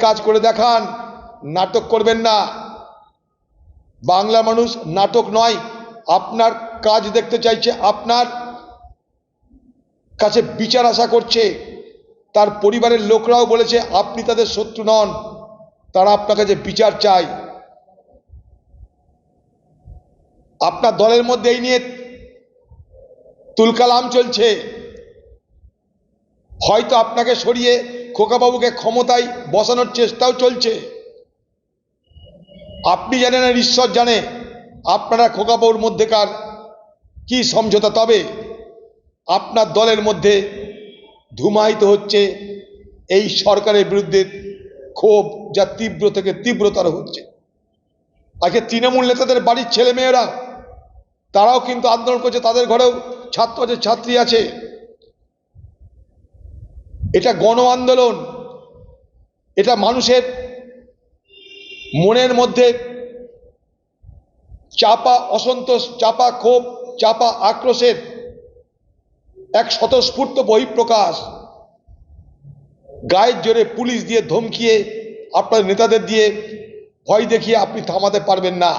কাজ করে দেখান। নাটক করবেন না। বাংলা মানুষ নাটক নয়, আপনার কাজ দেখতে চাইছে, আপনার কাছে বিচার আশা করছে। তার পরিবারের লোকরাও বলেছে, আপনি তাদের শত্রু নন, তারা আপনার কাছে বিচার চায়। আপনার দলের মধ্যে এই নিয়ে তুলকালাম চলছে। হয়তো আপনাকে সরিয়ে খোকাবাবুকে ক্ষমতায় বসানোর চেষ্টাও চলছে। আপনি জানেন আর ঈশ্বর জানে, আপনারা খোকাবাবুর মধ্যেকার কি সমঝোতা? তবে আপনার দলের মধ্যে ধুমায়িত হচ্ছে এই সরকারের বিরুদ্ধে ক্ষোভ যা তীব্র থেকে তীব্রতর হচ্ছে। আজকে তৃণমূল নেতাদের বাড়ির ছেলে মেয়েরা তারাও কিন্তু আন্দোলন করছে, তাদের ঘরেও ছাত্র আছে ছাত্রী আছে এটা গণ আন্দোলন এটা মানুষের মনের মধ্যে চাপা অসন্তোষ, চাপা ক্ষোভ, চাপা আক্রোশের এক স্বতঃস্ফূর্ত বহিঃপ্রকাশ। গায়ের জোরে পুলিশ দিয়ে ধমকিয়ে আপনার নেতাদের দিয়ে ভয় দেখিয়ে আপনি থামাতে পারবেন না।